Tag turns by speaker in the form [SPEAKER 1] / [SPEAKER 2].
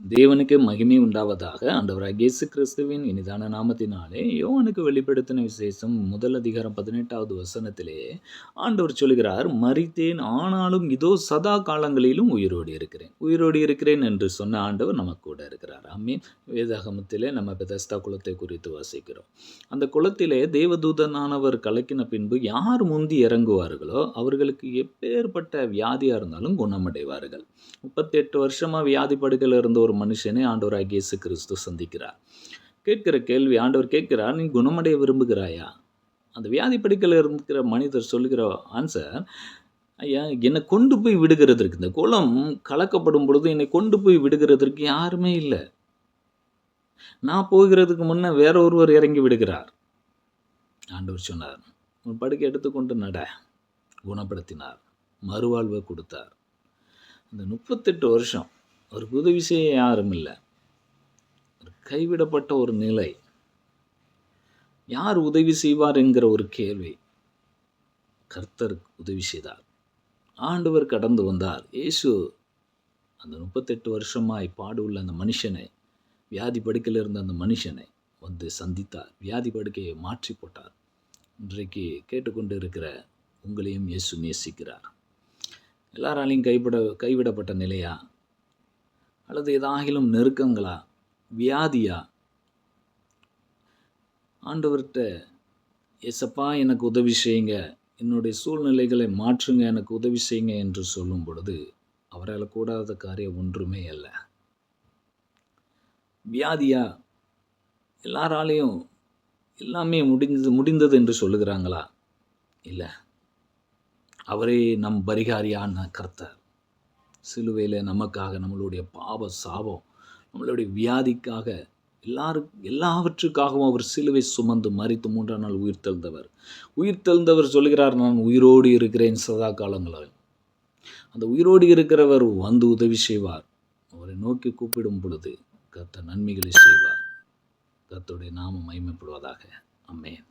[SPEAKER 1] தேவனுக்கு மகிமை உண்டாவதாக அந்தவர் இயேசு கிறிஸ்துவின் இனிதான நாமத்தினாலே யோவனுக்கு வெளிப்படுத்தின விசேஷம் முதல் அதிகாரம் பதினெட்டாவது வசனத்திலே ஆண்டவர் சொல்கிறார் மரித்தேன் ஆனாலும் இதோ சதா காலங்களிலும் உயிரோடு இருக்கிறேன். உயிரோடு இருக்கிறேன் என்று சொன்ன ஆண்டவர் நம்ம கூட இருக்கிறார். அம்மீன் வேதாகமத்திலே நம்ம பெதஸ்தா குளத்தை குறித்து வாசிக்கிறோம். அந்த குளத்திலே தேவதூதனானவர் கலக்கின பின்பு யார் முந்தி இறங்குவார்களோ அவர்களுக்கு எப்பேற்பட்ட வியாதியாக இருந்தாலும் குணமடைவார்கள். முப்பத்தெட்டு வருஷமாக வியாதி படுக்கையில் இருந்தோம் ஒரு மனுஷனை ஆண்டவராக இயேசு கிறிஸ்து சந்திக்கிறார். கேட்கிற கேள்வி ஆண்டவர் கேட்கிறார் நீ குணமடைய விரும்புகிறாயா? அந்த வியாதி படுக்கையில் இருக்கிற மனிதர் சொல்லுகிற ஆன்சர் ஐயா என்னை கொண்டு போய் விடுகிறதற்கு இந்த குளம் கலக்கப்படும் பொழுது என்னை கொண்டு போய் விடுகிறதற்கு யாருமே இல்லை. நான் போகிறதுக்கு முன்னே வேற ஒருவர் இறங்கி விடுகிறார். ஆண்டவர் சொன்னார் உன் படுக்கை எடுத்துக்கொண்டு நட. குணப்படுத்தினார் மறுவாழ்வை கொடுத்தார். அந்த முப்பத்தெட்டு வருஷம் அவருக்கு உதவி செய்ய யாரும் இல்லை. ஒரு கைவிடப்பட்ட ஒரு நிலை. யார் உதவி செய்வார் என்கிற ஒரு கேள்வி. கர்த்தர் உதவி செய்தார். ஆண்டவர் கடந்து வந்தார். இயேசு அந்த முப்பத்தெட்டு வருஷமாய் பாடு உள்ள அந்த மனுஷனை வியாதி படுக்கையில் இருந்த அந்த மனுஷனை வந்து சந்தித்தார். வியாதி படுக்கையை மாற்றி போட்டார். இன்றைக்கு கேட்டுக்கொண்டு இருக்கிற உங்களையும் இயேசு நேசிக்கிறார். எல்லாராலையும் கைவிட கைவிடப்பட்ட நிலையாக அல்லது ஏதாகிலும் நெருக்கங்களா? வியாதியா? ஆண்டவர்கிட்ட எசப்பா எனக்கு உதவி செய்யுங்க. என்னுடைய சூழ்நிலைகளை மாற்றுங்க. எனக்கு உதவி செய்யுங்க என்று சொல்லும் பொழுது அவரால் கூடாத காரியம் ஒன்றுமே அல்ல. வியாதியா? எல்லாராலையும் எல்லாமே முடிஞ்சது முடிந்தது என்று சொல்லுகிறாங்களா? இல்லை. அவரே நம் பரிகாரியான கர்த்தர். சிலுவையில் நமக்காக நம்மளுடைய பாவ சாபம் நம்மளுடைய வியாதிக்காக எல்லாரும் எல்லாவற்றுக்காகவும் அவர் சிலுவை சுமந்து மறித்து மூன்றாம் நாள் உயிர் தெழுந்தவர். உயிர் தெழுந்தவர் சொல்கிறார் நான் உயிரோடு இருக்கிறேன் சதா காலங்களால் அந்த உயிரோடு இருக்கிறவர் வந்து உதவி செய்வார். அவரை நோக்கி கூப்பிடும் பொழுது கத்த நன்மைகளை செய்வார். கத்தோடைய நாமம் மைமைப்படுவதாக அம்மேன்